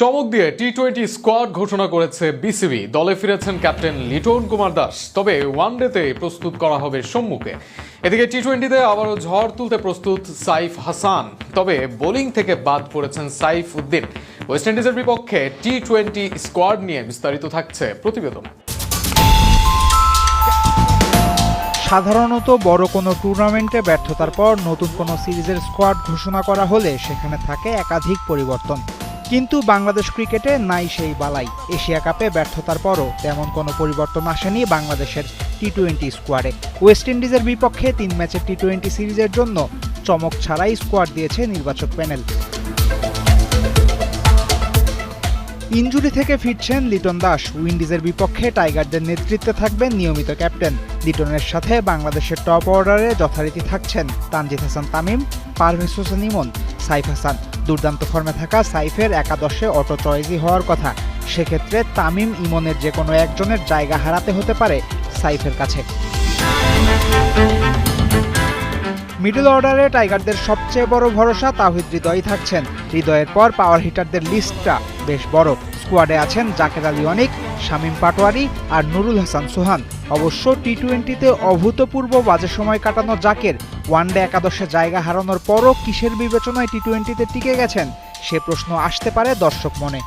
চমক দিয়ে T twenty squad ঘোষণা করেছে বিসিবি দলে ফিরেছেন ক্যাপ্টেন লিটন কুমার দাস। তবে ওয়ান ওয়ানডেতে প্রস্তুত করা হবে সম্মুখে। এদিকে টি টোয়েন্টিতে আবারও ঝড় তুলতে প্রস্তুত সাইফ হাসান। তবে বোলিং থেকে বাদ পড়েছেন সাইফ উদ্দিন। ওয়েস্ট ইন্ডিজের বিপক্ষে টি টোয়েন্টি স্কোয়াড নিয়ে বিস্তারিত থাকছে প্রতিবেদন। সাধারণত বড় কোনো টুর্নামেন্টে ব্যর্থতার পর নতুন কোনো সিরিজের স্কোয়াড ঘোষণা করা হলে সেখানে থাকে একাধিক পরিবর্তন। কিন্তু বাংলাদেশ ক্রিকেটে নাই সেই বালাই। এশিয়া কাপে ব্যর্থতার পরও তেমন কোনো পরিবর্তন আসেনি বাংলাদেশের টি টোয়েন্টি স্কোয়াডে। ওয়েস্ট ইন্ডিজের বিপক্ষে তিন ম্যাচের টি টোয়েন্টি সিরিজের জন্য চমক ছাড়াই স্কোয়াড দিয়েছে নির্বাচক প্যানেল। ইনজুরি থেকে ফিরছেন লিটন দাস। উইন্ডিজের বিপক্ষে টাইগারদের নেতৃত্বে থাকবেন নিয়মিত ক্যাপ্টেন। লিটনের সাথে বাংলাদেশের টপ অর্ডারে যথারীতি থাকছেন তানজিদ হাসান তামিম পারভেজ হোসেন ইমন সাইফ হাসান, দুর্দান্ত ফর্মে থাকা সাইফের একাদশে অটো চয়েজই হওয়ার কথা। সেক্ষেত্রে তামিম ইমনের যে কোনো একজনের জায়গা হারাতে হতে পারে সাইফের কাছে। মিডল অর্ডারে টাইগারদের সবচেয়ে বড় ভরসা তাহিদ হৃদয়ই থাকছেন। হৃদয়ের পর পাওয়ার হিটারদের লিস্টটা বেশ বড়। স্কোয়াডে আছেন জাকের আলী অনিক, শামীম পাটোয়ারি আর নুরুল হাসান সোহান। অবশ্য টি টোয়েন্টিতে অভূতপূর্ব বাজে সময় কাটানো জাকের ওয়ানডে একাদশে জায়গা হারানোর পরও কিসের বিবেচনায় টি টোয়েন্টিতে টিকে গেছেন? সে প্রশ্ন আসতে পারে দর্শক মনে।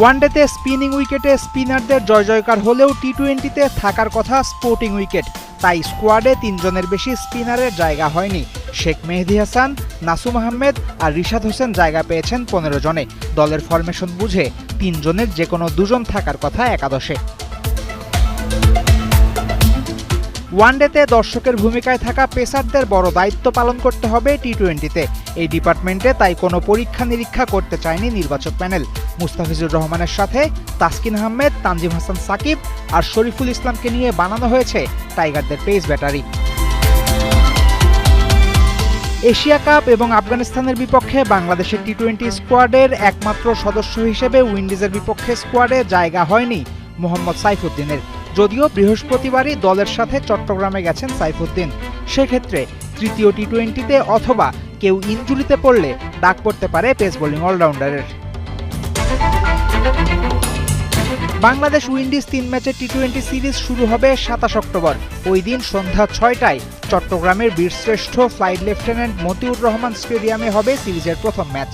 ওয়ানডেতে স্পিনিং উইকেটে স্পিনারদের জয় জয়কার হলেও টি টোয়েন্টিতে থাকার কথা স্পোর্টিং উইকেট। তাই স্কোয়াডে তিনজনের বেশি স্পিনারের জায়গা হয়নি। শেখ মেহেদি হাসান, নাসুম আহমেদ আর রিশাদ হোসেন জায়গা পেয়েছেন পনেরো জনে। দলের ফরমেশন বুঝে তিনজনের যে কোনো দুজন থাকার কথা একাদশে। ওয়ানডেতে দর্শকের ভূমিকায় থাকা পেসারদের বড় দায়িত্ব পালন করতে হবে টি টোয়েন্টিতে এই ডিপার্টমেন্টে তাই কোনো পরীক্ষা নিরীক্ষা করতে চায়নি নির্বাচক প্যানেল। মুস্তাফিজুর রহমানের সাথে তাসকিন আহমেদ, তানজিম হাসান সাকিব আর শরীফুল ইসলামকে নিয়ে বানানো হয়েছে টাইগারদের পেস ব্যাটারি। এশিয়া কাপ এবং আফগানিস্তানের বিপক্ষে বাংলাদেশের টি টোয়েন্টি স্কোয়াডের একমাত্র সদস্য হিসেবে উইন্ডিজের বিপক্ষে স্কোয়াডে জায়গা হয়নি মোহাম্মদ সাইফুদ্দিনের। যদিও বৃহস্পতিবারই দলের সাথে চট্টগ্রামে গেছেন সাইফুদ্দিন। সেক্ষেত্রে তৃতীয় টি টোয়েন্টিতে অথবা কেউ ইঞ্জুরিতে পড়লে ডাক পড়তে পারে পেস বোলিং অলরাউন্ডারের। বাংলাদেশ উইন্ডিজ তিন ম্যাচের টি টোয়েন্টি সিরিজ শুরু হবে সাতাশ অক্টোবর। ওই দিন সন্ধ্যা ছয়টায় চট্টগ্রামের বীরশ্রেষ্ঠ ফ্লাইট লেফটেন্যান্ট মতিউর রহমান স্টেডিয়ামে হবে সিরিজের প্রথম ম্যাচ।